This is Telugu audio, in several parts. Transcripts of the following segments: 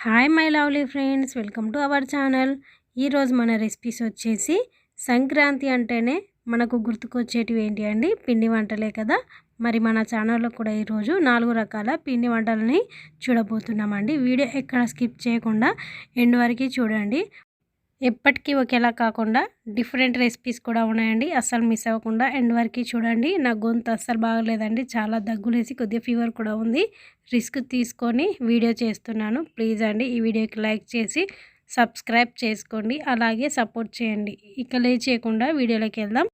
Hi my lovely friends welcome to our channel ఈరోజు మన రెసిపీస్ వచ్చేసి సంక్రాంతి అంటేనే మనకు గుర్తుకొచ్చేటివి ఏంటి అండి? పిండి వంటలే కదా. మరి మన ఛానల్లో కూడా ఈరోజు నాలుగు రకాల పిండి వంటలని చూడబోతున్నామండి. వీడియో ఎక్కడ స్కిప్ చేయకుండా ఎండ్ వరకు చూడండి. ఎప్పటికీ ఒకేలా కాకుండా డిఫరెంట్ రెసిపీస్ కూడా ఉన్నాయండి. అస్సలు మిస్ అవ్వకుండా ఎండ్ వరకు చూడండి. నా గొంతు అస్సలు బాగలేదండి. చాలా దగ్గులేసి కొద్దిగా ఫీవర్ కూడా ఉంది. రిస్క్ తీసుకొని వీడియో చేస్తున్నాను. ప్లీజ్ అండి ఈ వీడియోకి లైక్ చేసి సబ్స్క్రైబ్ చేసుకోండి. అలాగే సపోర్ట్ చేయండి. ఇక లేచేయకుండా వీడియోలోకి వెళ్దాం.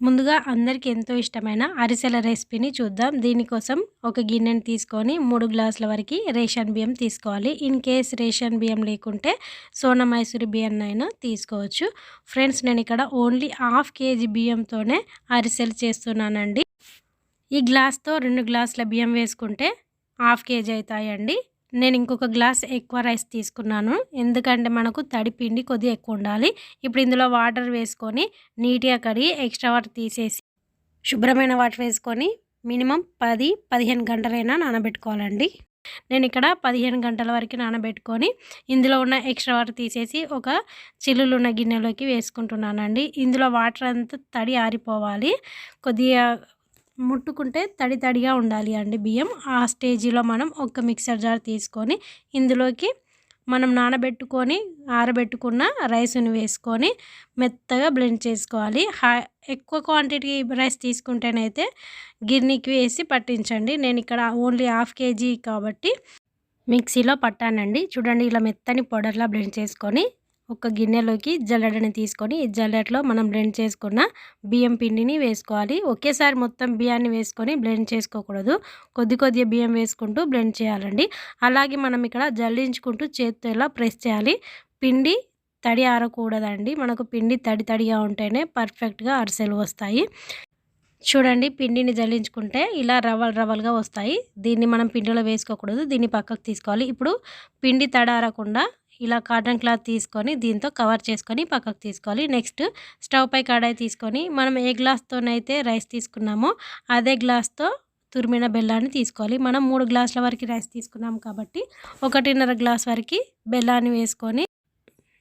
ముందుగా అందరికీ ఎంతో ఇష్టమైన అరిసెల రెసిపీని చూద్దాం. దీనికోసం ఒక గిన్నెని తీసుకొని మూడు గ్లాసుల వరకు రేషన్ బియ్యం తీసుకోవాలి. ఇన్ కేస్ రేషన్ బియ్యం లేకుంటే సోనా మైసూరి బియ్యం అయినా తీసుకోవచ్చు. ఫ్రెండ్స్ నేను ఇక్కడ ఓన్లీ హాఫ్ కేజీ బియ్యంతోనే అరిసెలు చేస్తున్నానండి. ఈ గ్లాస్తో రెండు గ్లాసుల బియ్యం వేసుకుంటే హాఫ్ కేజీ అవుతాయండి. నేను ఇంకొక గ్లాస్ ఎక్కువ రైస్ తీసుకున్నాను. ఎందుకంటే మనకు తడి పిండి కొద్దిగా ఎక్కువ ఉండాలి. ఇప్పుడు ఇందులో వాటర్ వేసుకొని నీట్గా కడిగి ఎక్స్ట్రా వాటర్ తీసేసి శుభ్రమైన వాటర్ వేసుకొని మినిమం పది పదిహేను గంటలైనా నానబెట్టుకోవాలండి. నేను ఇక్కడ పదిహేను గంటల వరకు నానబెట్టుకొని ఇందులో ఉన్న ఎక్స్ట్రా వాటర్ తీసేసి ఒక చిల్లులు ఉన్న గిన్నెలోకి వేసుకుంటున్నానండి. ఇందులో వాటర్ అంతా తడి ఆరిపోవాలి. కొద్దిగా ముట్టుకుంటే తడి తడిగా ఉండాలి అండి బియ్యం. ఆ స్టేజీలో మనం ఒక మిక్సర్ జార్ తీసుకొని ఇందులోకి మనం నానబెట్టుకొని ఆరబెట్టుకున్న రైస్ని వేసుకొని మెత్తగా బ్లెండ్ చేసుకోవాలి. ఎక్కువ క్వాంటిటీ రైస్ తీసుకుంటేనైతే గిన్నెకి వేసి పట్టించండి. నేను ఇక్కడ ఓన్లీ హాఫ్ కేజీ కాబట్టి మిక్సీలో పట్టానండి. చూడండి ఇలా మెత్తని పౌడర్లా బ్లెండ్ చేసుకొని ఒక గిన్నెలోకి జల్లెడని తీసుకొని ఈ జల్లెడలో మనం బ్లెండ్ చేసుకున్న బియ్యం పిండిని వేసుకోవాలి. ఒకేసారి మొత్తం బియ్యాన్ని వేసుకొని బ్లెండ్ చేసుకోకూడదు. కొద్ది కొద్దిగా బియ్యం వేసుకుంటూ బ్లెండ్ చేయాలండి. అలాగే మనం ఇక్కడ జల్లించుకుంటూ చేతితో ఇలా ప్రెస్ చేయాలి. పిండి తడి ఆరకూడదండి. మనకు పిండి తడి తడిగా ఉంటేనే పర్ఫెక్ట్గా అరిసెలు వస్తాయి. చూడండి పిండిని జల్లించుకుంటే ఇలా రవ్వలు రవ్వలుగా వస్తాయి. దీన్ని మనం పిండిలో వేసుకోకూడదు. దీన్ని పక్కకు తీసుకోవాలి. ఇప్పుడు పిండి తడారకుండా ఇలా కాటన్ క్లాత్ తీసుకొని దీంతో కవర్ చేసుకొని పక్కకు తీసుకోవాలి. నెక్స్ట్ స్టవ్ పై కడాయి తీసుకొని మనం ఏ గ్లాస్తోనైతే రైస్ తీసుకున్నామో అదే గ్లాస్తో తురిమిన బెల్లాన్ని తీసుకోవాలి. మనం మూడు గ్లాసుల వరకు రైస్ తీసుకున్నాం కాబట్టి ఒకటిన్నర గ్లాస్ వరకు బెల్లాన్ని వేసుకొని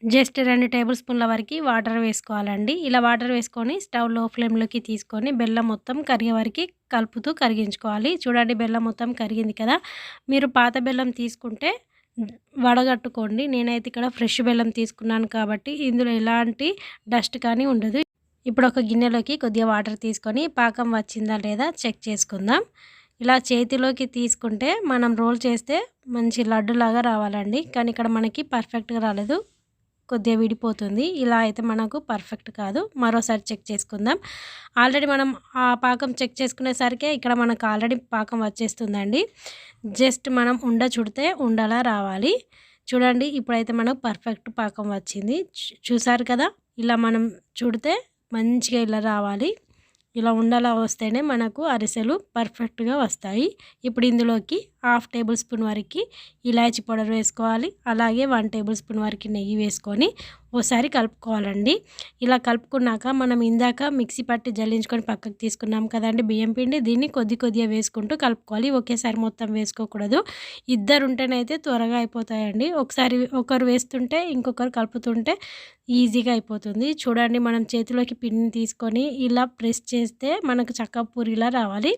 జస్ట్ రెండు టేబుల్ స్పూన్ల వరకు వాటర్ వేసుకోవాలండి. ఇలా వాటర్ వేసుకొని స్టవ్లో ఫ్లేమ్లోకి తీసుకొని బెల్లం మొత్తం కరిగే వరకు కలుపుతూ కరిగించుకోవాలి. చూడండి బెల్లం మొత్తం కరిగింది కదా. మీరు పాత బెల్లం తీసుకుంటే వడగట్టుకోండి. నేనైతే ఇక్కడ ఫ్రెష్ బెల్లం తీసుకున్నాను కాబట్టి ఇందులో ఎలాంటి డస్ట్ కానీ ఉండదు. ఇప్పుడు ఒక గిన్నెలోకి కొద్దిగా వాటర్ తీసుకొని పాకం వచ్చిందా లేదా చెక్ చేసుకుందాం. ఇలా చేతిలోకి తీసుకుంటే మనం రోల్ చేస్తే మంచి లడ్డులాగా రావాలండి. కానీ ఇక్కడ మనకి పర్ఫెక్ట్గా రాలేదు. కొద్దిగా విడిపోతుంది. ఇలా అయితే మనకు పర్ఫెక్ట్ కాదు. మరోసారి చెక్ చేసుకుందాం. ఆల్రెడీ మనం ఆ పాకం చెక్ చేసుకునేసరికి ఇక్కడ మనకు ఆల్రెడీ పాకం వచ్చేస్తుందండి. జస్ట్ మనం ఉండ చుడితే ఉండలా రావాలి. చూడండి ఇప్పుడైతే మనకు పర్ఫెక్ట్ పాకం వచ్చింది. చూసారు కదా? ఇలా మనం చుడితే మంచిగా ఇలా రావాలి. ఇలా ఉండలా వస్తేనే మనకు అరిసెలు పర్ఫెక్ట్గా వస్తాయి. ఇప్పుడు ఇందులోకి హాఫ్ టేబుల్ స్పూన్ వరకు ఇలాచి పౌడర్ వేసుకోవాలి. అలాగే వన్ టేబుల్ స్పూన్ వరకు నెయ్యి వేసుకొని ఓసారి కలుపుకోవాలండి. ఇలా కలుపుకున్నాక మనం ఇందాక మిక్సీ పట్టి జల్లించుకొని పక్కకు తీసుకున్నాం కదండి బియ్యం పిండి. దీన్ని కొద్ది కొద్దిగా వేసుకుంటూ కలుపుకోవాలి. ఒకేసారి మొత్తం వేసుకోకూడదు. ఇద్దరు ఉంటేనైతే త్వరగా అయిపోతాయండి. ఒకసారి ఒకరు వేస్తుంటే ఇంకొకరు కలుపుతుంటే ఈజీగా అయిపోతుంది. చూడండి మనం చేతిలోకి పిండిని తీసుకొని ఇలా ప్రెస్ చేస్తే మనకు చక్క పూరిలా రావాలి.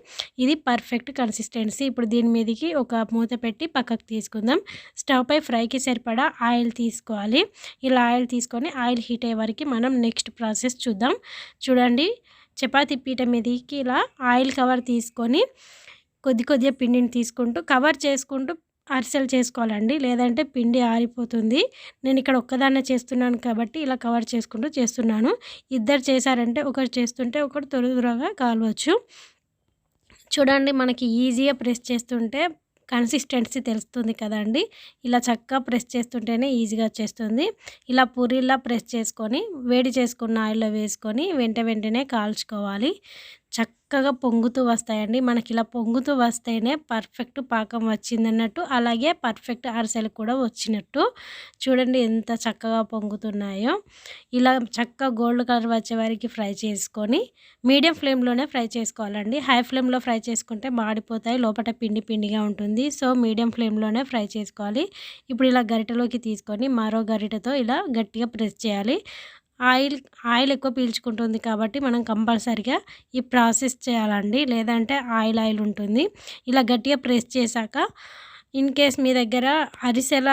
ఇది పర్ఫెక్ట్ కన్సిస్టెన్సీ. ఇప్పుడు దీని మీదకి ఒక మూత పెట్టి పక్కకు తీసుకుందాం. స్టవ్ పై ఫ్రైకి సరిపడా ఆయిల్ తీసుకోవాలి. ఇలా ఆయిల్ తీసుకొని ఆయిల్ హీట్ అయ్యే వరకు మనం నెక్స్ట్ ప్రాసెస్ చూద్దాం. చూడండి చపాతీ పీట మీదకి ఇలా ఆయిల్ కవర్ తీసుకొని కొద్ది కొద్దిగా పిండిని తీసుకుంటూ కవర్ చేసుకుంటూ అరిసెలు చేసుకోవాలండి. లేదంటే పిండి ఆరిపోతుంది. నేను ఇక్కడ ఒక్కదాన్నే చేస్తున్నాను కాబట్టి ఇలా కవర్ చేసుకుంటూ చేస్తున్నాను. ఇద్దరు చేశారంటే ఒకరు చేస్తుంటే ఒకరు త్వర త్వరగా కాలవచ్చు. చూడండి మనకి ఈజీగా ప్రెస్ చేస్తుంటే కన్సిస్టెన్సీ తెలుస్తుంది కదండి. ఇలా చక్కగా ప్రెస్ చేస్తుంటేనే ఈజీగా వచ్చేస్తుంది. ఇలా పూరీలా ప్రెస్ చేసుకొని వేడి చేసుకున్న ఆయిల్లో వేసుకొని వెంట వెంటనే కాల్చుకోవాలి. చక్కగా పొంగుతూ వస్తాయండి. మనకి ఇలా పొంగుతూ వస్తేనే పర్ఫెక్ట్ పాకం వచ్చిందన్నట్టు అలాగే పర్ఫెక్ట్ అరిసెలు కూడా వచ్చినట్టు. చూడండి ఎంత చక్కగా పొంగుతున్నాయో. ఇలా చక్కగా గోల్డ్ కలర్ వచ్చే వరకు ఫ్రై చేసుకొని మీడియం ఫ్లేమ్లోనే ఫ్రై చేసుకోవాలండి. హై ఫ్లేమ్లో ఫ్రై చేసుకుంటే మాడిపోతాయి లోపల పిండి పిండిగా ఉంటుంది. సో మీడియం ఫ్లేమ్లోనే ఫ్రై చేసుకోవాలి. ఇప్పుడు ఇలా గరిటెలోకి తీసుకొని మరో గరిటెతో ఇలా గట్టిగా ప్రెస్ చేయాలి. ఆయిల్ ఆయిల్ ఎక్కువ పీల్చుకుంటుంది కాబట్టి మనం కంపల్సరిగా ఈ ప్రాసెస్ చేయాలండి. లేదంటే ఆయిల్ ఆయిల్ ఉంటుంది. ఇలా గట్టిగా ప్రెస్ చేశాక ఇన్ కేస్ మీ దగ్గర అరిసెల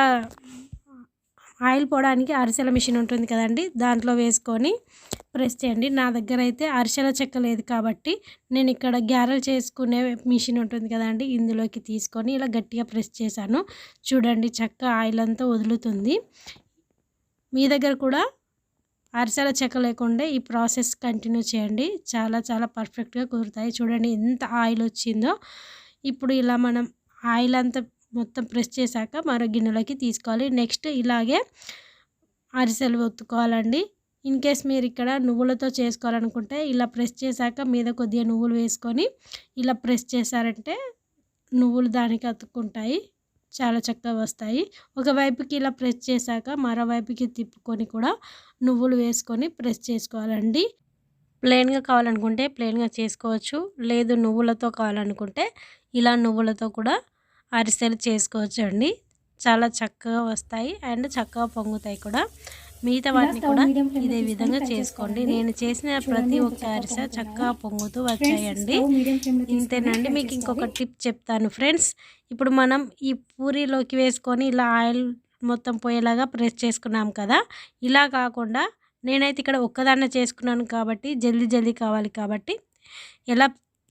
ఆయిల్ పోవడానికి అరిసెల మిషన్ ఉంటుంది కదండి. దాంట్లో వేసుకొని ప్రెస్ చేయండి. నా దగ్గర అయితే అరిసెల చెక్క లేదు కాబట్టి నేను ఇక్కడ గ్యారెల్ చేసుకునే మిషన్ ఉంటుంది కదండి. ఇందులోకి తీసుకొని ఇలా గట్టిగా ప్రెస్ చేశాను. చూడండి చెక్క ఆయిల్ అంతా వదులుతుంది. మీ దగ్గర కూడా అరిసెల చెక్క లేకుండా ఈ ప్రాసెస్ కంటిన్యూ చేయండి. చాలా చాలా పర్ఫెక్ట్గా కుదురుతాయి. చూడండి ఎంత ఆయిల్ వచ్చిందో. ఇప్పుడు ఇలా మనం ఆయిల్ అంతా మొత్తం ప్రెస్ చేశాక మరో గిన్నెలోకి తీసుకోవాలి. నెక్స్ట్ ఇలాగే అరిసెలు ఒత్తుకోవాలండి. ఇన్ కేస్ మీరు ఇక్కడ నువ్వులతో చేసుకోవాలనుకుంటే ఇలా ప్రెస్ చేశాక మీద కొద్దిగా నువ్వులు వేసుకొని ఇలా ప్రెస్ చేశారంటే నువ్వులు దానికి అతుక్కుంటాయి. చాలా చక్కగా వస్తాయి. ఒకవైపుకి ఇలా ప్రెస్ చేశాక మరోవైపుకి తిప్పుకొని కూడా నువ్వులు వేసుకొని ప్రెస్ చేసుకోవాలండి. ప్లెయిన్గా కావాలనుకుంటే ప్లెయిన్గా చేసుకోవచ్చు. లేదు నువ్వులతో కావాలనుకుంటే ఇలా నువ్వులతో కూడా అరిసెలు చేసుకోవచ్చు అండి చాలా చక్కగా వస్తాయి అండ్ చక్కగా పొంగుతాయి కూడా. మిగతా వాటిని కూడా ఇదే విధంగా చేసుకోండి. నేను చేసిన ప్రతి ఒక్క అరిస చక్కగా పొంగుతూ వచ్చాయండి. ఇంతేనండి. మీకు ఇంకొక టిప్ చెప్తాను ఫ్రెండ్స్. ఇప్పుడు మనం ఈ పూరీలోకి వేసుకొని ఇలా ఆయిల్ మొత్తం పోయేలాగా ప్రెస్ చేసుకున్నాం కదా. ఇలా కాకుండా నేనైతే ఇక్కడ ఒక్కదాన్నే చేసుకున్నాను కాబట్టి జల్దీ జల్దీ కావాలి కాబట్టి ఎలా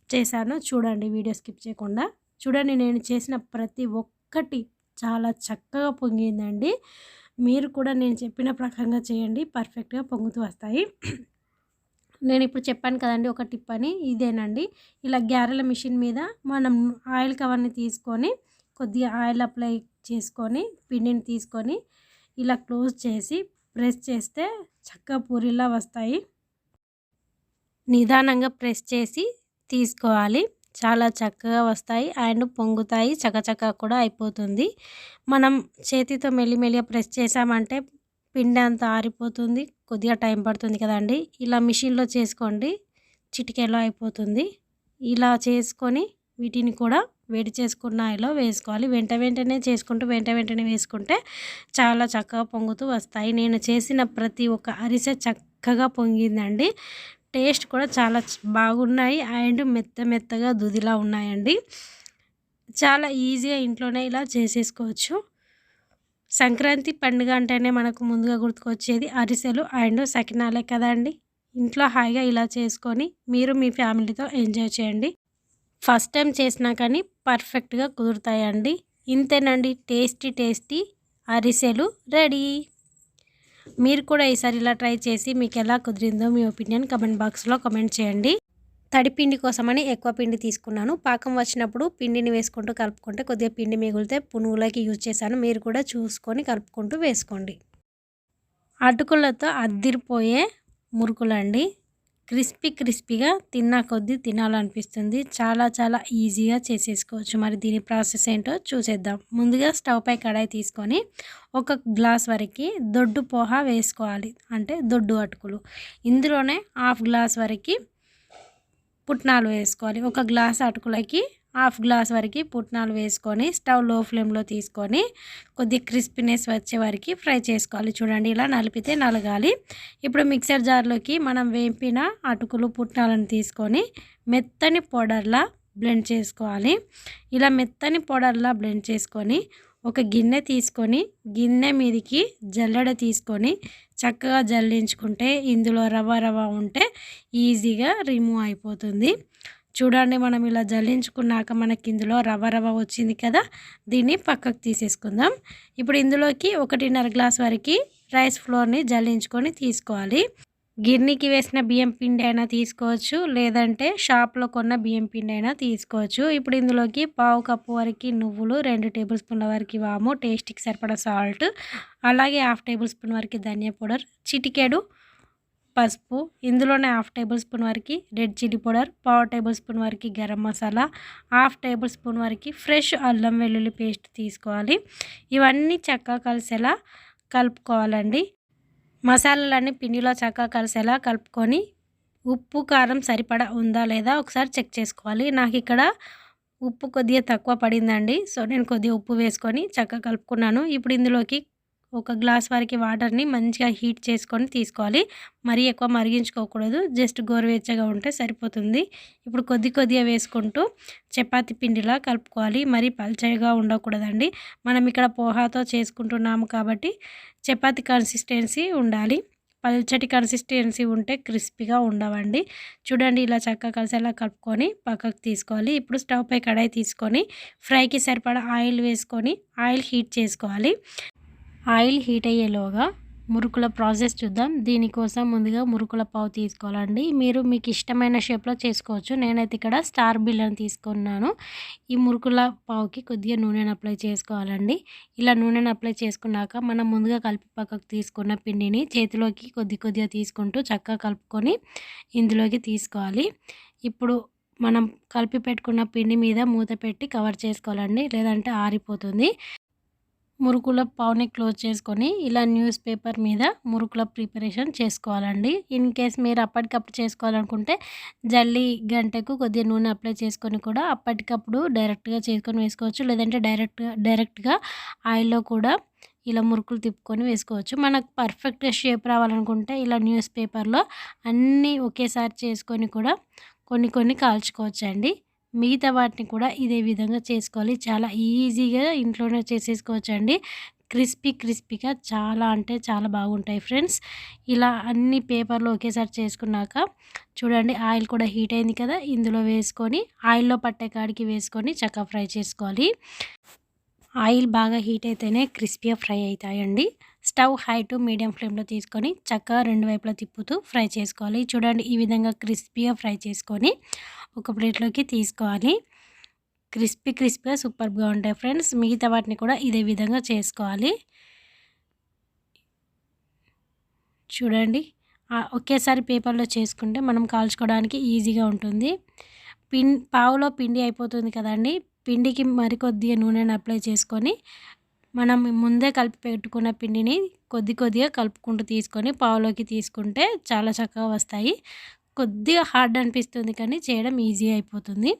చేశానో చూడండి. వీడియో స్కిప్ చేయకుండా. చూడండి నేను చేసిన ప్రతి ఒక్కటి చాలా చక్కగా పొంగిందండి. మీరు కూడా నేను చెప్పిన ప్రకారంగా చేయండి. పర్ఫెక్ట్గా పొంగుతూ వస్తాయి. నేను ఇప్పుడు చెప్పాను కదండి ఒక టిప్ అని. ఇదేనండి. ఇలా గ్యారెల మిషన్ మీద మనం ఆయిల్ కవర్ని తీసుకొని కొద్దిగా ఆయిల్ అప్లై చేసుకొని పిండిని తీసుకొని ఇలా క్లోజ్ చేసి ప్రెస్ చేస్తే చక్కగా పూరిలా వస్తాయి. నిదానంగా ప్రెస్ చేసి తీసుకోవాలి. చాలా చక్కగా వస్తాయి అండ్ పొంగుతాయి చకచక కూడా అయిపోతుంది. మనం చేతితో మెల్లిమెల్లిగా ప్రెస్ చేసామంటే పిండి అంతా ఆరిపోతుంది కొద్దిగా టైం పడుతుంది కదండి. ఇలా మిషన్లో చేసుకోండి చిటికెలో అయిపోతుంది. ఇలా చేసుకొని వీటిని కూడా వేడి చేసుకున్న ఆయిల్లో వేసుకోవాలి. వెంట వెంటనే చేసుకుంటూ వెంట వెంటనే వేసుకుంటే చాలా చక్కగా పొంగుతూ వస్తాయి. నేను చేసిన ప్రతి ఒక్క అరిసె చక్కగా పొంగిందండి. టేస్ట్ కూడా చాలా బాగున్నాయి అండ్ మెత్త మెత్తగా దుదిలా ఉన్నాయండి. చాలా ఈజీగా ఇంట్లోనే ఇలా చేసేసుకోవచ్చు. సంక్రాంతి పండుగ అంటేనే మనకు ముందుగా గుర్తుకొచ్చేది అరిసెలు అండ్ సకినాలే కదండి ఇంట్లో హాయిగా ఇలా చేసుకొని మీరు మీ ఫ్యామిలీతో ఎంజాయ్ చేయండి. ఫస్ట్ టైం చేసినా కానీ పర్ఫెక్ట్గా కుదురుతాయండి. ఇంతేనండి టేస్టీ టేస్టీ అరిసెలు రెడీ. మీరు కూడా ఈసారి ఇలా ట్రై చేసి మీకు ఎలా కుదిరిందో మీ ఒపీనియన్ కమెంట్ బాక్స్లో కమెంట్ చేయండి. తడి పిండి కోసమని ఎక్కువ పిండి తీసుకున్నాను. పాకం వచ్చినప్పుడు పిండిని వేసుకుంటూ కలుపుకుంటే కొద్దిగా పిండి మిగిలితే పునుగులకి యూజ్ చేశాను. మీరు కూడా చూసుకొని కలుపుకుంటూ వేసుకోండి. అటుకులతో అద్దిరిపోయే మురుకులండి. క్రిస్పీ క్రిస్పీగా తిన్నా కొద్దీ తినాలనిపిస్తుంది. చాలా చాలా ఈజీగా చేసేసుకోవచ్చు. మరి దీని ప్రాసెస్ ఏంటో చూసేద్దాం. ముందుగా స్టవ్ పై కడాయి తీసుకొని ఒక గ్లాస్ వరకు దొడ్డు పోహా వేసుకోవాలి. అంటే దొడ్డు అటుకులు. ఇందులోనే హాఫ్ గ్లాస్ వరకు పుట్నాలు వేసుకోవాలి. ఒక గ్లాస్ అటుకులకి హాఫ్ గ్లాస్ వరకు పుట్నాలు వేసుకొని స్టవ్లో ఫ్లేమ్లో తీసుకొని కొద్దిగా క్రిస్పీనెస్ వచ్చే వరకు ఫ్రై చేసుకోవాలి. చూడండి ఇలా నలిపితే నలగాలి. ఇప్పుడు మిక్సర్ జార్లోకి మనం వేపిన అటుకులు పుట్నాలను తీసుకొని మెత్తని పౌడర్లా బ్లెండ్ చేసుకోవాలి. ఇలా మెత్తని పౌడర్లా బ్లెండ్ చేసుకొని ఒక గిన్నె తీసుకొని గిన్నె మీదకి జల్లెడ తీసుకొని చక్కగా జల్లించుకుంటే ఇందులో రవ్వ రవ్వ ఉంటే ఈజీగా రిమూవ్ అయిపోతుంది. చూడండి మనం ఇలా జల్లించుకున్నాక మనకి ఇందులో రవ్వ రవ్వ వచ్చింది కదా దీన్ని పక్కకు తీసేసుకుందాం. ఇప్పుడు ఇందులోకి ఒకటిన్నర గ్లాస్ వరకు రైస్ ఫ్లోర్ని జల్లించుకొని తీసుకోవాలి. గిన్నెకి వేసిన బియ్యం పిండి అయినా తీసుకోవచ్చు లేదంటే షాప్లో కొన్న బియ్యం పిండి అయినా తీసుకోవచ్చు. ఇప్పుడు ఇందులోకి పావు కప్పు వరకు నువ్వులు రెండు టేబుల్ స్పూన్ల వరకు వాము టేస్ట్కి సరిపడా సాల్ట్ అలాగే హాఫ్ టేబుల్ స్పూన్ వరకు ధనియా పౌడర్ చిటికెడు పసుపు ఇందులోనే హాఫ్ టేబుల్ స్పూన్ వరకు రెడ్ చిల్లీ పౌడర్ పావు టేబుల్ స్పూన్ వరకు garam masala half tablespoon వరకు ఫ్రెష్ అల్లం వెల్లుల్లి పేస్ట్ తీసుకోవాలి. ఇవన్నీ చక్కగా కలిసేలా కలుపుకోవాలండి. మసాలాలన్నీ పిండిలో చక్కగా కలిసేలా కలుపుకొని ఉప్పు కారం సరిపడా ఉందా లేదా ఒకసారి చెక్ చేసుకోవాలి. నాకు ఇక్కడ ఉప్పు కొద్దిగా తక్కువ పడిందండి. సో నేను కొద్దిగా ఉప్పు వేసుకొని చక్కగా కలుపుకున్నాను. ఇప్పుడు ఇందులోకి ఒక గ్లాస్ వరకు వాటర్ని మంచిగా హీట్ చేసుకొని తీసుకోవాలి. మరీ ఎక్కువ మరిగించుకోకూడదు. జస్ట్ గోరువెచ్చగా ఉంటే సరిపోతుంది. ఇప్పుడు కొద్ది కొద్దిగా వేసుకుంటూ చపాతి పిండిలా కలుపుకోవాలి. మరీ పల్చగా ఉండకూడదండి. మనం ఇక్కడ పోహాతో చేసుకుంటున్నాము కాబట్టి చపాతి కన్సిస్టెన్సీ ఉండాలి. పల్చటి కన్సిస్టెన్సీ ఉంటే క్రిస్పీగా ఉండవండి. చూడండి ఇలా చక్కగా కలిసేలా కలుపుకొని పక్కకు తీసుకోవాలి. ఇప్పుడు స్టవ్ పై కడాయి తీసుకొని ఫ్రైకి సరిపడా ఆయిల్ వేసుకొని ఆయిల్ హీట్ చేసుకోవాలి. ఆయిల్ హీట్ అయ్యేలోగా మురుకుల ప్రాసెస్ చూద్దాం. దీనికోసం ముందుగా మురుకుల పావు తీసుకోవాలండి. మీరు మీకు ఇష్టమైన షేప్లో చేసుకోవచ్చు. నేనైతే ఇక్కడ స్టార్ బిల్లని తీసుకున్నాను. ఈ మురుకుల పావుకి కొద్దిగా నూనెను అప్లై చేసుకోవాలండి. ఇలా నూనెను అప్లై చేసుకున్నాక మనం ముందుగా కలిపి పక్కకు తీసుకున్న పిండిని చేతిలోకి కొద్ది కొద్దిగా తీసుకుంటూ చక్కగా కలుపుకొని ఇందులోకి తీసుకోవాలి. ఇప్పుడు మనం కలిపి పెట్టుకున్న పిండి మీద మూత పెట్టి కవర్ చేసుకోవాలండి. లేదంటే ఆరిపోతుంది. మురుకుల పావుని క్లోజ్ చేసుకొని ఇలా న్యూస్ పేపర్ మీద మురుకుల ప్రిపరేషన్ చేసుకోవాలండి. ఇన్ కేస్ మీరు అప్పటికప్పుడు చేసుకోవాలనుకుంటే జల్లి గంటకు కొద్దిగా నూనె అప్లై చేసుకొని కూడా అప్పటికప్పుడు డైరెక్ట్గా చేసుకొని వేసుకోవచ్చు. లేదంటే డైరెక్ట్గా డైరెక్ట్గా ఆయిల్లో కూడా ఇలా మురుకులు తిప్పుకొని వేసుకోవచ్చు. మనకు పర్ఫెక్ట్గా షేప్ రావాలనుకుంటే ఇలా న్యూస్ పేపర్లో అన్నీ ఒకేసారి చేసుకొని కూడా కొన్ని కొన్ని కాల్చుకోవచ్చు అండి మిగతా వాటిని కూడా ఇదే విధంగా చేసుకోవాలి. చాలా ఈజీగా ఇంట్లోనే చేసేసుకోవచ్చండి. క్రిస్పీ క్రిస్పీగా చాలా అంటే చాలా బాగుంటాయి ఫ్రెండ్స్. ఇలా అన్ని పేపర్లు ఒకేసారి చేసుకున్నాక చూడండి ఆయిల్ కూడా హీట్ అయింది కదా ఇందులో వేసుకొని ఆయిల్లో పట్టే కాడికి వేసుకొని చక్కగా ఫ్రై చేసుకోవాలి. ఆయిల్ బాగా హీట్ అయితేనే క్రిస్పీగా ఫ్రై అవుతాయండి. స్టవ్ హై టు మీడియం ఫ్లేమ్లో తీసుకొని చక్కగా రెండు వైపులా తిప్పుతూ ఫ్రై చేసుకోవాలి. చూడండి ఈ విధంగా క్రిస్పీగా ఫ్రై చేసుకొని ఒక ప్లేట్లోకి తీసుకోవాలి. క్రిస్పీ క్రిస్పీగా సూపర్గా ఉంటాయి ఫ్రెండ్స్. మిగతా వాటిని కూడా ఇదే విధంగా చేసుకోవాలి. చూడండి. ఒకేసారి పేపర్లో చేసుకుంటే మనం కాల్చుకోవడానికి ఈజీగా ఉంటుంది. పిన్ పావులో పిండి అయిపోతుంది కదండి. పిండికి మరికొద్దిగా నూనెను అప్లై చేసుకొని మనం ముందే కలిపి పెట్టుకున్న పిండిని కొద్ది కొద్దిగా కలుపుకుంటూ తీసుకొని పావులోకి తీసుకుంటే చాలా చక్కగా వస్తాయి. కొద్దిగా హార్డ్ అనిపిస్తుంది కానీ చేయడం ఈజీ అయిపోతుంది.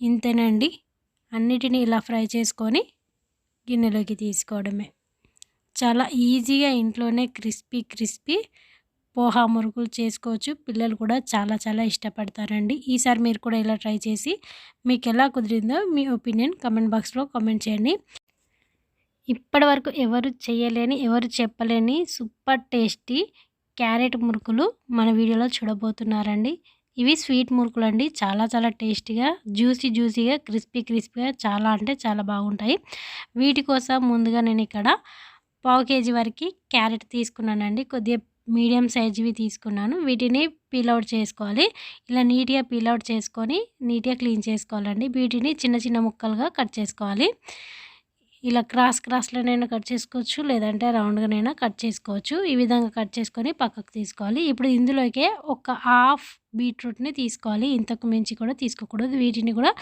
ఇంతేనండి. అన్నిటినీ ఇలా ఫ్రై చేసుకొని గిన్నెలోకి తీసుకోవడమే. చాలా ఈజీగా ఇంట్లోనే క్రిస్పీ క్రిస్పీ పోహా మురుకులు చేసుకోవచ్చు. పిల్లలు కూడా చాలా చాలా ఇష్టపడతారండి. ఈసారి మీరు కూడా ఇలా ట్రై చేసి మీకు ఎలా కుదిరిందో మీ ఒపీనియన్ కమెంట్ బాక్స్లో కామెంట్ చేయండి. ఇప్పటి వరకు ఎవరు చేయలేని ఎవరు చెప్పలేని సూపర్ టేస్టీ క్యారెట్ మురుకులు మన వీడియోలో చూడబోతున్నారండి. ఇవి స్వీట్ మురుకులు అండి చాలా చాలా టేస్టీగా జ్యూసీ జ్యూసీగా క్రిస్పీ క్రిస్పీగా చాలా అంటే చాలా బాగుంటాయి. వీటి కోసం ముందుగా నేను ఇక్కడ పావు కేజీ వరకు క్యారెట్ తీసుకున్నానండి. కొద్దిగా మీడియం సైజువి తీసుకున్నాను. వీటిని పీల్అవుట్ చేసుకోవాలి. ఇలా నీట్గా పీల్అవుట్ చేసుకొని నీట్గా క్లీన్ చేసుకోవాలండి. వీటిని చిన్న చిన్న ముక్కలుగా కట్ చేసుకోవాలి. ఇలా క్రాస్ క్రాస్లోనైనా కట్ చేసుకోవచ్చు లేదంటే రౌండ్గానైనా కట్ చేసుకోవచ్చు. ఈ విధంగా కట్ చేసుకొని పక్కకు తీసుకోవాలి. ఇప్పుడు ఇందులోకే ఒక హాఫ్ బీట్రూట్ని తీసుకోవాలి. ఇంతకు మించి కూడా తీసుకోకూడదు. వీటిని కూడా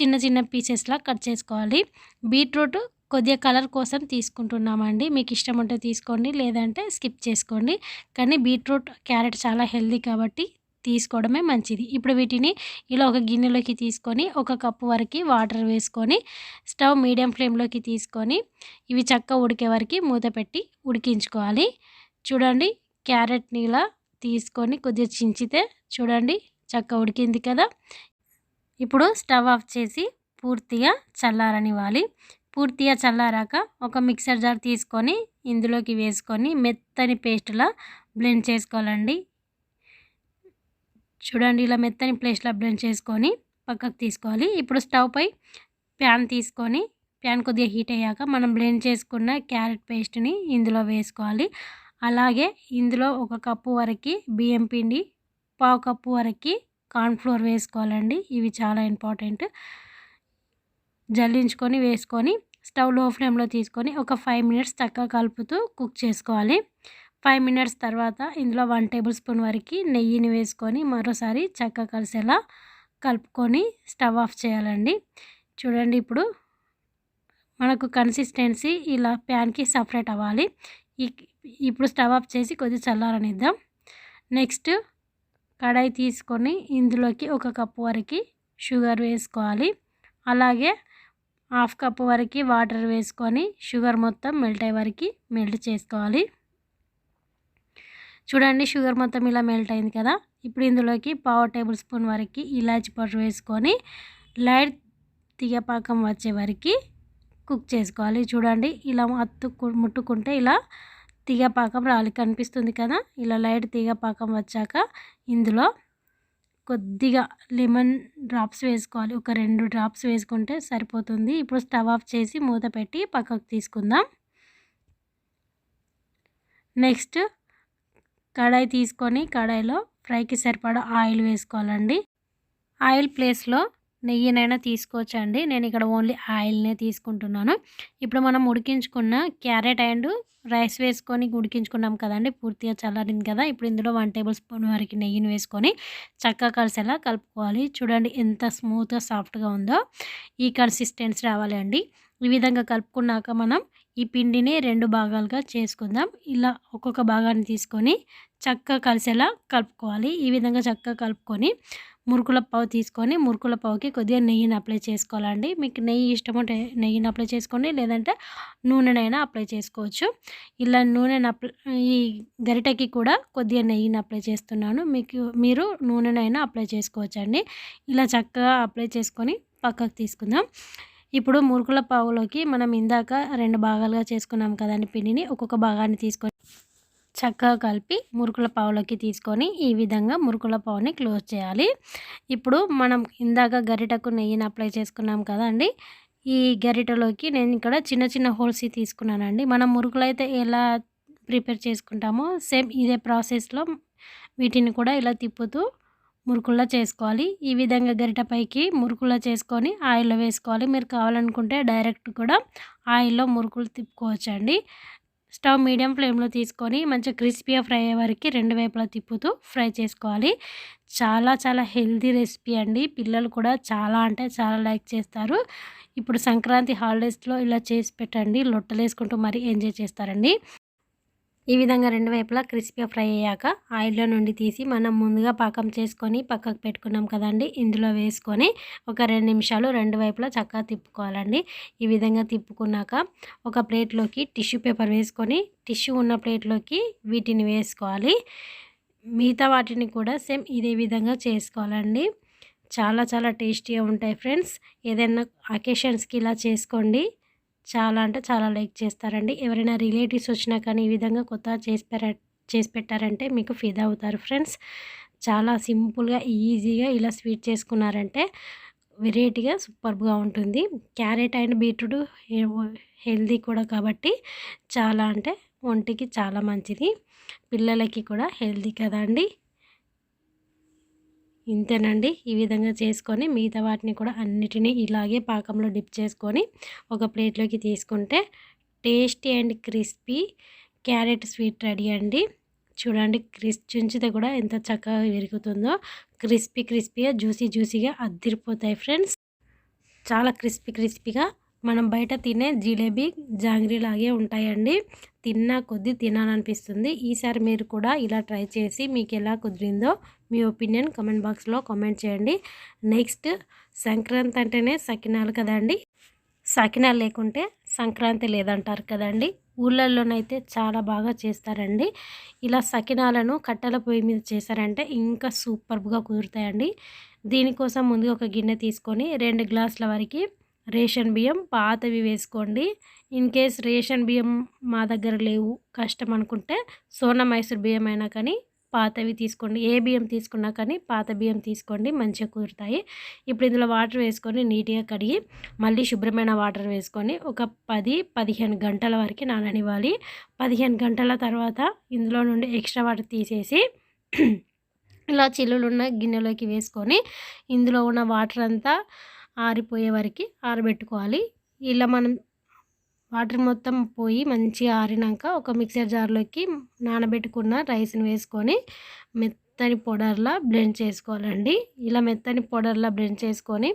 చిన్న చిన్న పీసెస్లా కట్ చేసుకోవాలి. బీట్రూట్ కొద్దిగా కలర్ కోసం తీసుకుంటున్నామండి. మీకు ఇష్టం ఉంటే తీసుకోండి లేదంటే స్కిప్ చేసుకోండి. కానీ బీట్రూట్ క్యారెట్ చాలా హెల్దీ కాబట్టి తీసుకోవడమే మంచిది. ఇప్పుడు వీటిని ఇలా ఒక గిన్నెలోకి తీసుకొని ఒక కప్పు వరకు వాటర్ వేసుకొని స్టవ్ మీడియం ఫ్లేమ్లోకి తీసుకొని ఇవి చక్క ఉడికే వరకు మూత పెట్టి ఉడికించుకోవాలి. చూడండి క్యారెట్ని ఇలా తీసుకొని కొద్దిగా చించితే చూడండి చక్క ఉడికింది కదా. ఇప్పుడు స్టవ్ ఆఫ్ చేసి పూర్తిగా చల్లారనివ్వాలి. పూర్తిగా చల్లారాక ఒక మిక్సర్ జార్ తీసుకొని ఇందులోకి వేసుకొని మెత్తని పేస్ట్లా బ్లెండ్ చేసుకోవాలండి. చూడండి ఇలా మెత్తని ప్లేస్లో బ్లెండ్ చేసుకొని పక్కకు తీసుకోవాలి. ఇప్పుడు స్టవ్ పై ప్యాన్ తీసుకొని ప్యాన్ కొద్దిగా హీట్ అయ్యాక మనం బ్లెండ్ చేసుకున్న క్యారెట్ పేస్ట్ని ఇందులో వేసుకోవాలి. అలాగే ఇందులో ఒక కప్పు వరకు బియ్యం పిండి పావు కప్పు వరకు కార్న్ఫ్లోర్ వేసుకోవాలండి. ఇవి చాలా ఇంపార్టెంట్ జల్లించుకొని వేసుకొని స్టవ్లో ఫ్లేమ్లో తీసుకొని ఒక ఫైవ్ మినిట్స్ చక్కగా కలుపుతూ కుక్ చేసుకోవాలి. ఫైవ్ మినిట్స్ తర్వాత ఇందులో వన్ టేబుల్ స్పూన్ వరకు నెయ్యిని వేసుకొని మరోసారి చక్కగా కలిసేలా కలుపుకొని స్టవ్ ఆఫ్ చేయాలండి. చూడండి ఇప్పుడు మనకు కన్సిస్టెన్సీ ఇలా ప్యాన్కి సపరేట్ అవ్వాలి. ఇప్పుడు స్టవ్ ఆఫ్ చేసి కొద్దిగా చల్లారనిద్దాం. నెక్స్ట్ కడాయి తీసుకొని ఇందులోకి ఒక కప్పు వరకు షుగర్ వేసుకోవాలి. అలాగే హాఫ్ కప్ వరకు వాటర్ వేసుకొని షుగర్ మొత్తం మెల్ట్ అయ్యే వరకు మెల్ట్ చేసుకోవాలి. చూడండి షుగర్ మొత్తం ఇలా మెల్ట్ అయింది కదా. ఇప్పుడు ఇందులోకి పావు టేబుల్ స్పూన్ వరకు ఇలాచి పౌడర్ వేసుకొని లైట్ తీగపాకం వచ్చే వరకు కుక్ చేసుకోవాలి. చూడండి ఇలా అత్తు ముట్టుకుంటే ఇలా తీగపాకం రాలి కనిపిస్తుంది కదా. ఇలా లైట్ తీగపాకం వచ్చాక ఇందులో కొద్దిగా లెమన్ డ్రాప్స్ వేసుకోవాలి. ఒక రెండు డ్రాప్స్ వేసుకుంటే సరిపోతుంది. ఇప్పుడు స్టవ్ ఆఫ్ చేసి మూత పెట్టి పక్కకు తీసుకుందాం. నెక్స్ట్ కడాయి తీసుకొని కడాయిలో ఫ్రైకి సరిపడా ఆయిల్ వేసుకోవాలండి. ఆయిల్ ప్లేస్లో నెయ్యినైనా తీసుకోవచ్చండి. నేను ఇక్కడ ఓన్లీ ఆయిల్నే తీసుకుంటున్నాను. ఇప్పుడు మనం ఉడికించుకున్న క్యారెట్ అండ్ రైస్ వేసుకొని ఉడికించుకున్నాం కదండి పూర్తిగా చల్లారింది కదా. ఇప్పుడు ఇందులో వన్ టేబుల్ స్పూన్ వరకు నెయ్యిని వేసుకొని చక్కగా కలిసేలా కలుపుకోవాలి. చూడండి ఎంత స్మూత్గా సాఫ్ట్గా ఉందో ఈ కన్సిస్టెన్సీ రావాలి అండి ఈ విధంగా కలుపుకున్నాక మనం ఈ పిండిని రెండు భాగాలుగా చేసుకుందాం. ఇలా ఒక్కొక్క భాగాన్ని తీసుకొని చక్కగా కలిసేలా కలుపుకోవాలి. ఈ విధంగా చక్కగా కలుపుకొని మురుకుల పావు తీసుకొని మురుకుల పావుకి కొద్దిగా నెయ్యిని అప్లై చేసుకోవాలండి. మీకు నెయ్యి ఇష్టం ఉంటే నెయ్యిని అప్లై చేసుకోండి లేదంటే నూనెనైనా అప్లై చేసుకోవచ్చు. ఇలా నూనెని అప్లై ఈ గరిటెకి కూడా కొద్దిగా నెయ్యిని అప్లై చేస్తున్నాను. మీకు మీరు నూనెనైనా అప్లై చేసుకోవచ్చండి. ఇలా చక్కగా అప్లై చేసుకొని పక్కకు తీసుకుందాం. ఇప్పుడు మురుకుల పావులోకి మనం ఇందాక రెండు భాగాలుగా చేసుకున్నాం కదండి పిండిని. ఒక్కొక్క భాగాన్ని తీసుకొని చక్కగా కలిపి మురుకుల పావులోకి తీసుకొని ఈ విధంగా మురుకుల పావుని క్లోజ్ చేయాలి. ఇప్పుడు మనం ఇందాక గరిటకు నెయ్యిని అప్లై చేసుకున్నాం కదండి. ఈ గరిటలోకి నేను ఇక్కడ చిన్న చిన్న హోల్స్ తీసుకున్నానండి. మనం మురుకులు అయితే ఎలా ప్రిపేర్ చేసుకుంటామో సేమ్ ఇదే ప్రాసెస్లో వీటిని కూడా ఇలా తిప్పుతూ మురుకుల్లా చేసుకోవాలి. ఈ విధంగా గరిటపైకి మురుకుల్లా చేసుకొని ఆయిల్లో వేసుకోవాలి. మీరు కావాలనుకుంటే డైరెక్ట్ కూడా ఆయిల్లో మురుకులు తిప్పుకోవచ్చండి. స్టవ్ మీడియం ఫ్లేమ్లో తీసుకొని మంచిగా క్రిస్పీగా ఫ్రై అయ్యే వరకు రెండు వైపులా తిప్పుతూ ఫ్రై చేసుకోవాలి. చాలా చాలా హెల్తీ రెసిపీ అండి. పిల్లలు కూడా చాలా అంటే చాలా లైక్ చేస్తారు. ఇప్పుడు సంక్రాంతి హాలిడేస్లో ఇలా చేసి పెట్టండి. లొట్టలు వేసుకుంటూ మరీ ఎంజాయ్ చేస్తారండి. ఈ విధంగా రెండు వైపులా క్రిస్పీగా ఫ్రై అయ్యాక ఆయిల్లో నుండి తీసి మనం ముందుగా పాకం చేసుకొని పక్కకు పెట్టుకున్నాం కదండి. ఇందులో వేసుకొని ఒక రెండు నిమిషాలు రెండు వైపులా చక్కగా తిప్పుకోవాలండి. ఈ విధంగా తిప్పుకున్నాక ఒక ప్లేట్లోకి టిష్యూ పేపర్ వేసుకొని టిష్యూ ఉన్న ప్లేట్లోకి వీటిని వేసుకోవాలి. మిగతా వాటిని కూడా సేమ్ ఇదే విధంగా చేసుకోవాలండి. చాలా చాలా టేస్టీగా ఉంటాయి ఫ్రెండ్స్. ఏదైనా అకేషన్స్కి ఇలా చేసుకోండి. చాలా అంటే చాలా లైక్ చేస్తారండి. ఎవరైనా రిలేటివ్స్ వచ్చినా కానీ ఈ విధంగా కొత్త చేసి చేసి పెట్టారంటే మీకు ఫిదా అవుతారు ఫ్రెండ్స్. చాలా సింపుల్గా ఈజీగా ఇలా స్వీట్ చేసుకున్నారంటే వెరైటీగా సూపర్గా ఉంటుంది. క్యారెట్ అండ్ బీట్రూట్ హెల్దీ కూడా కాబట్టి చాలా అంటే ఒంటికి చాలా మంచిది. పిల్లలకి కూడా హెల్దీ కదా అండి. ఇంతేనండి. ఈ విధంగా చేసుకొని మిగతా వాటిని కూడా అన్నిటినీ ఇలాగే పాకంలో డిప్ చేసుకొని ఒక ప్లేట్లోకి తీసుకుంటే tasty and crispy carrot sweet ready అండి. చూడండి క్రిస్ చుంచితే కూడా ఎంత చక్కగా విరుగుతుందో. క్రిస్పీ క్రిస్పీగా జ్యూసీ జ్యూసీగా అద్దిరిపోతాయి ఫ్రెండ్స్. చాలా క్రిస్పీ క్రిస్పీగా మనం బయట తినే జిలేబీ జాంగ్రీ లాగే ఉంటాయండి. తిన్నా కొద్దీ తినాలనిపిస్తుంది. ఈసారి మీరు కూడా ఇలా ట్రై చేసి మీకు ఎలా కుదిరిందో మీ ఒపీనియన్ కమెంట్ బాక్స్లో కామెంట్ చేయండి. నెక్స్ట్ సంక్రాంతి అంటేనే సకినాలు కదండి? సకినాలు లేకుంటే సంక్రాంతి లేదంటారు కదండి? ఊళ్ళల్లోనైతే చాలా బాగా చేస్తారండి. ఇలా సకినాలను కట్టెల పొయ్యి మీద చేశారంటే ఇంకా సూపర్గా కుదురుతాయండి. దీనికోసం ముందుగా ఒక గిన్నె తీసుకొని రెండు గ్లాసుల వరకు రేషన్ బియ్యం పాతవి వేసుకోండి. ఇన్ కేస్ రేషన్ బియ్యం మా దగ్గర లేవు కష్టం అనుకుంటే సోనా మైసూర్ బియ్యం అయినా కానీ పాతవి తీసుకోండి. ఏ బియ్యం తీసుకున్నా కానీ పాత బియ్యం తీసుకోండి మంచిగా కుదురుతాయి. ఇప్పుడు ఇందులో వాటర్ వేసుకొని నీట్గా కడిగి మళ్ళీ శుభ్రమైన వాటర్ వేసుకొని ఒక పది పదిహేను గంటల వరకు నాననివ్వాలి. పదిహేను గంటల తర్వాత ఇందులో నుండి ఎక్స్ట్రా వాటర్ తీసేసి ఇలా చిల్లులున్న గిన్నెలోకి వేసుకొని ఇందులో ఉన్న వాటర్ అంతా ఆరిపోయే వరకు ఆరబెట్టుకోవాలి. ఇలా మనం వాటర్ మొత్తం పోయి మంచిగా ఆరినాక ఒక మిక్సర్ జార్లోకి నానబెట్టుకున్న రైస్ని వేసుకొని మెత్తని పౌడర్లా బ్లెండ్ చేసుకోవాలండి. ఇలా మెత్తని పౌడర్లా బ్లెండ్ చేసుకొని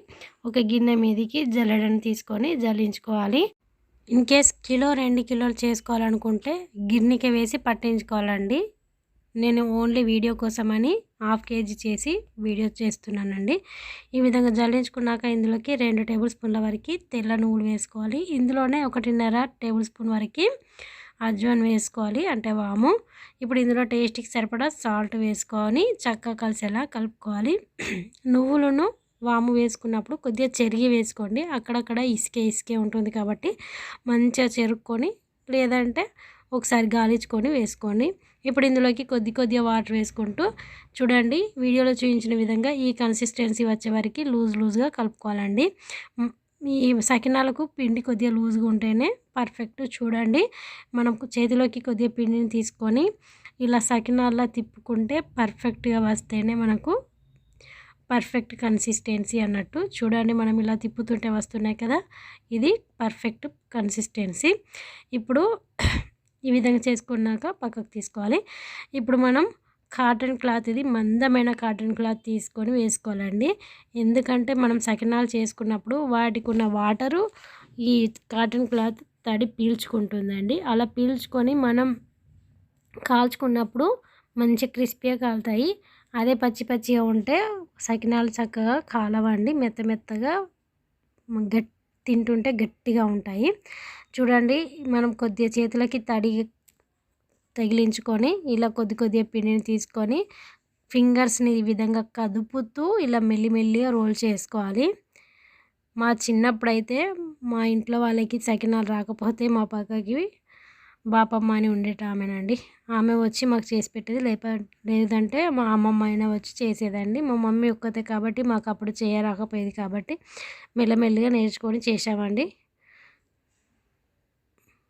ఒక గిన్నె మీదకి జల్లడని తీసుకొని జల్లించుకోవాలి. ఇన్ కేస్ కిలో రెండు కిలోలు చేసుకోవాలనుకుంటే గిన్నెకి వేసి పట్టించుకోవాలండి. నేను ఓన్లీ వీడియో కోసమని హాఫ్ కేజీ చేసి వీడియో చేస్తున్నానండి. ఈ విధంగా జల్లించుకున్నాక ఇందులోకి రెండు టేబుల్ స్పూన్ల వరకు తెల్ల నువ్వులు వేసుకోవాలి. ఇందులోనే ఒకటిన్నర టేబుల్ స్పూన్ వరకు అజ్వాన్ వేసుకోవాలి అంటే వాము. ఇప్పుడు ఇందులో టేస్ట్కి సరిపడా సాల్ట్ వేసుకొని చక్కగా కలిసేలా కలుపుకోవాలి. నువ్వులను వాము వేసుకున్నప్పుడు కొద్దిగా చెరిగి వేసుకోండి. అక్కడక్కడ ఇసుకే ఇసుకే ఉంటుంది కాబట్టి మంచిగా చెరుక్కొని లేదంటే ఒకసారి గాలించుకొని వేసుకోండి. ఇప్పుడు ఇందులోకి కొద్ది కొద్దిగా వాటర్ వేసుకుంటూ చూడండి వీడియోలో చూపించిన విధంగా ఈ కన్సిస్టెన్సీ వచ్చే వరకు లూజ్ లూజ్గా కలుపుకోవాలండి. ఈ సకినాలకు పిండి కొద్దిగా లూజ్గా ఉంటేనే పర్ఫెక్ట్ చూడండి. మనం చేతిలోకి కొద్దిగా పిండిని తీసుకొని ఇలా సకినాల్లా తిప్పుకుంటే పర్ఫెక్ట్గా వస్తేనే మనకు పర్ఫెక్ట్ కన్సిస్టెన్సీ అన్నట్టు చూడండి మనం ఇలా తిప్పుతుంటే వస్తున్నాయి కదా ఇది పర్ఫెక్ట్ కన్సిస్టెన్సీ ఇప్పుడు ఈ విధంగా చేసుకున్నాక పక్కకు తీసుకోవాలి. ఇప్పుడు మనం కాటన్ క్లాత్ ఇది మందమైన కాటన్ క్లాత్ తీసుకొని వేసుకోవాలండి. ఎందుకంటే మనం సకినాలు చేసుకున్నప్పుడు వాటికి ఉన్న వాటరు ఈ కాటన్ క్లాత్ తడి పీల్చుకుంటుందండి. అలా పీల్చుకొని మనం కాల్చుకున్నప్పుడు మంచి క్రిస్పీగా కాలుతాయి. అదే పచ్చి పచ్చిగా ఉంటే సకినాలు చక్కగా కాలవండి. మెత్త మెత్తగా గట్టి తింటుంటే గట్టిగా ఉంటాయి. చూడండి మనం కొద్దిగా చేతులకి తడి తగిలించుకొని ఇలా కొద్ది కొద్దిగా పిండిని తీసుకొని ఫింగర్స్ని ఈ విధంగా కదుపుతూ ఇలా మెల్లిమెల్లిగా రోల్ చేసుకోవాలి. మా చిన్నప్పుడైతే మా ఇంట్లో వాళ్ళకి సకినాలు రాకపోతే మా పక్కకి బాపమ్మ అని ఉండేట ఆమెనండి. ఆమె వచ్చి మాకు చేసి పెట్టేది లేప లేదంటే మా అమ్మమ్మ అయినా వచ్చి చేసేదండి. మా మమ్మీ ఒక్కతే కాబట్టి మాకు అప్పుడు చేయరాకపోయేది కాబట్టి మెల్లమెల్లిగా నేర్చుకొని చేసామండి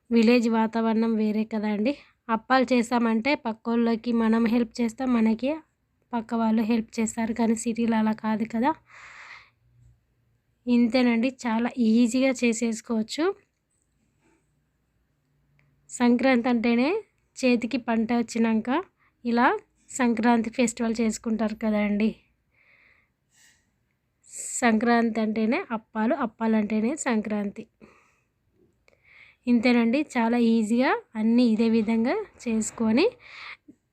విలేజ్ వాతావరణం వేరే కదండి. అప్పాలు చేస్తామంటే పక్కోళ్ళకి మనం హెల్ప్ చేస్తాం మనకి పక్క వాళ్ళు హెల్ప్ చేస్తారు కానీ సిటీలో అలా కాదు కదా. ఇంతేనండి. చాలా ఈజీగా చేసేసుకోవచ్చు. సంక్రాంతి అంటేనే చేతికి పంట వచ్చినాక ఇలా సంక్రాంతి ఫెస్టివల్ చేసుకుంటారు కదండి. సంక్రాంతి అంటేనే అప్పాలు అప్పాలు అంటేనే సంక్రాంతి. ఇంతేనండి చాలా ఈజీగా అన్నీ ఇదే విధంగా చేసుకొని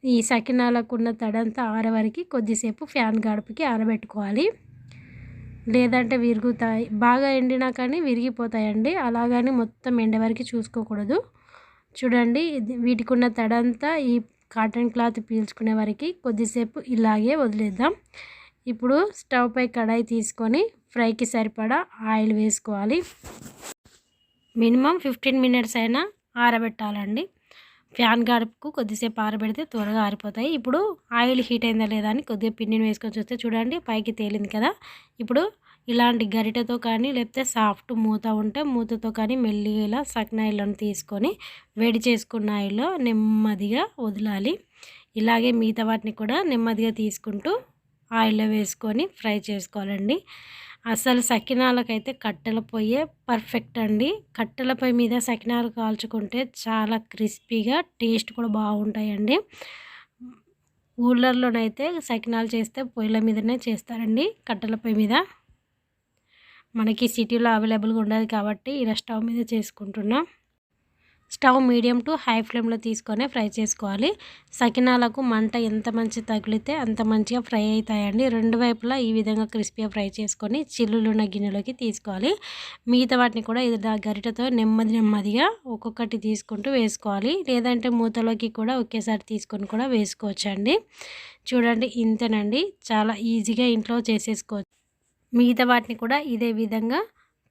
ఈ సకినాలకు ఉన్న తడంతా ఆరవరికి కొద్దిసేపు ఫ్యాన్ గడపకి ఆరబెట్టుకోవాలి. లేదంటే విరుగుతాయి. బాగా ఎండినా కానీ విరిగిపోతాయండి. అలాగని మొత్తం ఎండవరకు చూసుకోకూడదు. చూడండి వీటికి ఉన్న తడంతా ఈ కాటన్ క్లాత్ పీల్చుకునే వరకు కొద్దిసేపు ఇలాగే వదిలేద్దాం. ఇప్పుడు స్టవ్ పై కడాయి తీసుకొని ఫ్రైకి సరిపడా ఆయిల్ వేసుకోవాలి. మినిమం ఫిఫ్టీన్ మినిట్స్ అయినా ఆరబెట్టాలండి. ఫ్యాన్ గడుపుకు కొద్దిసేపు ఆరబెడితే త్వరగా ఆరిపోతాయి. ఇప్పుడు ఆయిల్ హీట్ అయిందా లేదా అని కొద్దిగా పిండిని వేసుకొని చూస్తే చూడండి పైకి తేలింది కదా. ఇప్పుడు ఇలాంటి గరిటెతో కానీ లేకపోతే సాఫ్ట్ మూత ఉంటే మూతతో కానీ మెల్లిగా ఇలా సగ్నాయిలను తీసుకొని వేడి చేసుకున్న ఆయిల్లో నెమ్మదిగా వదలాలి. ఇలాగే మిగతా వాటిని కూడా నెమ్మదిగా తీసుకుంటూ ఆయిల్లో వేసుకొని ఫ్రై చేసుకోవాలండి. అసలు సకినాలకైతే కట్టెల పొయ్యే పర్ఫెక్ట్ అండి. కట్టెల పొయ్యి మీద సకినాలు కాల్చుకుంటే చాలా క్రిస్పీగా టేస్ట్ కూడా బాగుంటాయండి. ఊళ్ళలోనైతే సకినాలు చేస్తే పొయ్యిల మీదనే చేస్తారండి కట్టెల పొయ్యి మీద. మనకి సిటీలో అవైలబుల్గా ఉండదు కాబట్టి ఇలా స్టవ్ మీద చేసుకుంటున్నాం. స్టవ్ మీడియం టు హై ఫ్లేమ్లో తీసుకొని ఫ్రై చేసుకోవాలి. సకినాలకు మంట ఎంత మంచి తగిలితే అంత మంచిగా ఫ్రై అవుతాయండి. రెండు వైపులా ఈ విధంగా క్రిస్పీగా ఫ్రై చేసుకొని చిల్లులున్న గిన్నెలోకి తీసుకోవాలి. మిగతా వాటిని కూడా ఇది గరిటతో నెమ్మది నెమ్మదిగా ఒక్కొక్కటి తీసుకుంటూ వేసుకోవాలి. లేదంటే మూతలోకి కూడా ఒకేసారి తీసుకొని కూడా వేసుకోవచ్చండి. చూడండి ఇంతేనండి. చాలా ఈజీగా ఇంట్లో చేసేసుకోవచ్చు. మిగతా వాటిని కూడా ఇదే విధంగా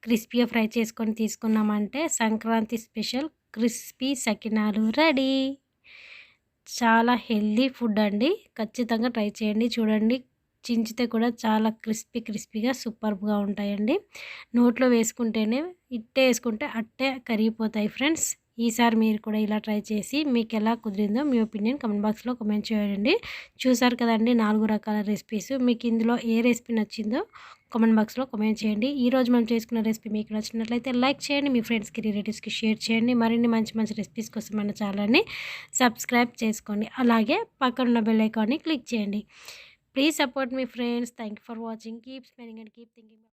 క్రిస్పీగా ఫ్రై చేసుకొని తీసుకున్నామంటే సంక్రాంతి స్పెషల్ క్రిస్పీ సకినాలు రెడీ. చాలా హెల్దీ ఫుడ్ అండి. ఖచ్చితంగా ట్రై చేయండి. చూడండి చించితే కూడా చాలా క్రిస్పీ క్రిస్పీగా సూపర్గా ఉంటాయండి. నోట్లో వేసుకుంటేనే ఇట్టే వేసుకుంటే అట్టే కరిగిపోతాయి ఫ్రెండ్స్. ఈసారి మీరు కూడా ఇలా ట్రై చేసి మీకు ఎలా కుదిరిందో మీ ఒపీనియన్ కమెంట్ బాక్స్లో కమెంట్ చేయండి. చూసారు కదండి నాలుగు రకాల రెసిపీస్. మీకు ఇందులో ఏ రెసిపీ నచ్చిందో కామెంట్ బాక్స్లో కామెంట్ చేయండి. ఈ రోజు మనం చేసుకున్న రెసిపీ మీకు నచ్చినట్లయితే లైక్ చేయండి. మీ ఫ్రెండ్స్కి రిలేటివ్స్కి షేర్ చేయండి. మరిన్ని మంచి మంచి రెసిపీస్ కోసం మన ఛానల్ని సబ్స్క్రైబ్ చేసుకోండి. అలాగే పక్కనున్న బెల్ ఐకాన్ని క్లిక్ చేయండి. Please support me friends. Thank you for watching. Keep spending and keep thinking.